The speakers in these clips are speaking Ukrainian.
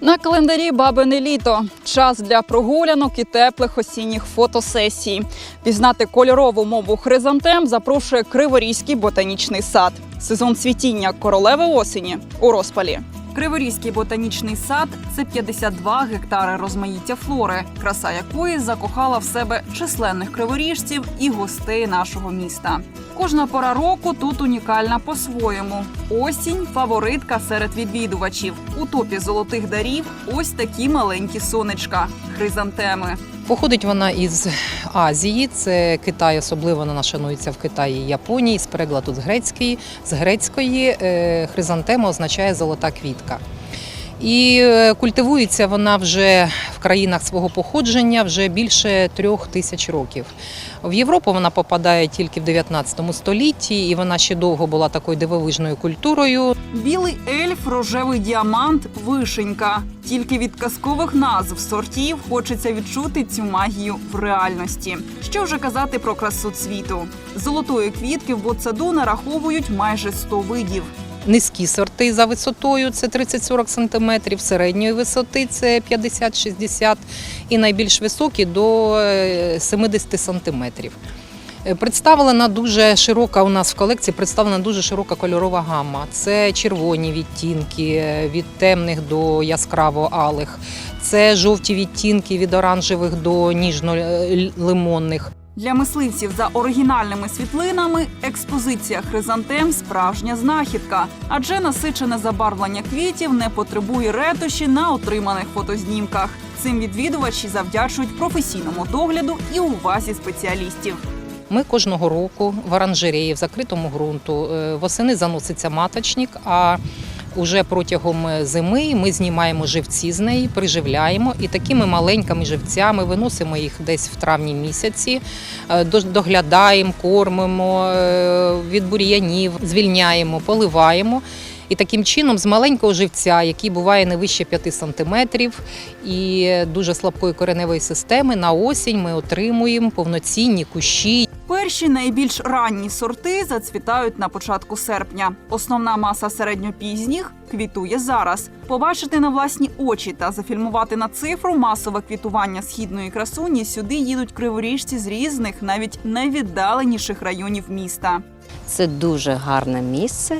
На календарі бабине літо. Час для прогулянок і теплих осінніх фотосесій. Пізнати кольорову мову хризантем запрошує Криворізький ботанічний сад. Сезон цвітіння королеви осені у розпалі. Криворізький ботанічний сад це 52 гектари розмаїття флори, краса якої закохала в себе численних криворіжців і гостей нашого міста. Кожна пора року тут унікальна по-своєму. Осінь фаворитка серед відвідувачів. У топі золотих дарів ось такі маленькі сонечка хризантеми. Походить вона із Азії, це Китай, особливо вона шанується в Китаї і Японії. З перекладу з грецької, з грецької е, хризантема означає золота квітка. І е, культивується вона вже в країнах свого походження вже більше трьох тисяч років. В Європу вона попадає тільки в 19 столітті, і вона ще довго була такою дивовижною культурою. Білий ельф, рожевий діамант, вишенька. Тільки від казкових назв сортів хочеться відчути цю магію в реальності. Що вже казати про красу цвіту? Золотої квітки в ботсаду нараховують майже 100 видів. Низькі сорти за висотою це 30-40 см, середньої висоти це 50-60 і найбільш високі до е, 70 см. Представлена дуже широка у нас в колекції представлена дуже широка кольорова гамма. Це червоні відтінки е, від темних до яскраво алих, це жовті відтінки від оранжевих до ніжно-лимонних. Для мисливців за оригінальними світлинами експозиція хризантем справжня знахідка, адже насичене забарвлення квітів не потребує ретуші на отриманих фотознімках. Цим відвідувачі завдячують професійному догляду і увазі спеціалістів. Ми кожного року в оранжереї, в закритому ґрунту, е, восени заноситься маточник, а уже протягом зими ми знімаємо живці з неї, приживляємо і такими маленькими живцями виносимо їх десь в травні місяці, е, доглядаємо, кормимо е, від бур'янів, звільняємо, поливаємо. І таким чином з маленького живця, який буває не вище 5 сантиметрів, і дуже слабкої кореневої системи, на осінь ми отримуємо повноцінні кущі, Перші найбільш ранні сорти зацвітають на початку серпня. Основна маса середньопізніх квітує зараз. Побачити на власні очі та зафільмувати на цифру масове квітування східної красуні сюди їдуть криворіжці з різних, навіть найвіддаленіших районів міста. Це дуже гарне місце.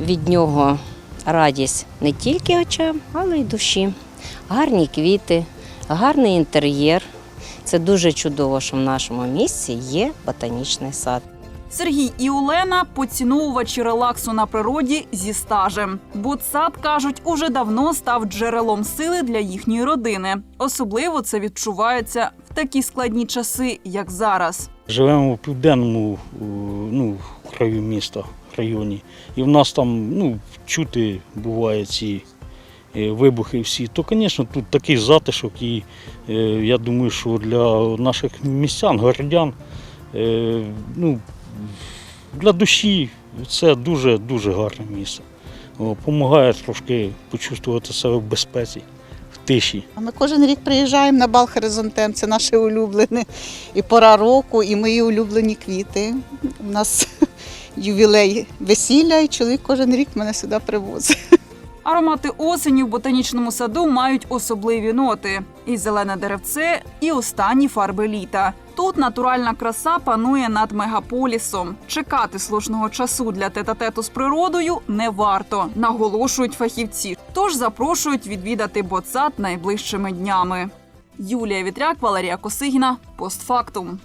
Від нього радість не тільки очам, але й душі. Гарні квіти, гарний інтер'єр. Це дуже чудово, що в нашому місці є ботанічний сад. Сергій і Олена поціновувачі релаксу на природі зі стажем. Ботсад кажуть, уже давно став джерелом сили для їхньої родини. Особливо це відчувається в такі складні часи, як зараз. Живемо в південному ну, краю міста, районі. І в нас там ну, чути буває ці е, вибухи всі. То, звісно, тут такий затишок, і е, я думаю, що для наших містян, городян, е, ну, для душі це дуже-дуже гарне місце. Помагає трошки почувствувати себе в безпеці, в тиші. А Ми кожен рік приїжджаємо на бал Хоризонтем, це наше улюблене і пора року, і мої улюблені квіти. У нас ювілей весілля, і чоловік кожен рік мене сюди привозить. Аромати осені в ботанічному саду мають особливі ноти: і зелене деревце, і останні фарби літа. Тут натуральна краса панує над мегаполісом. Чекати слушного часу для тета-тету з природою не варто, наголошують фахівці. Тож запрошують відвідати ботсад найближчими днями. Юлія Вітряк, Валерія Косигіна, постфактум.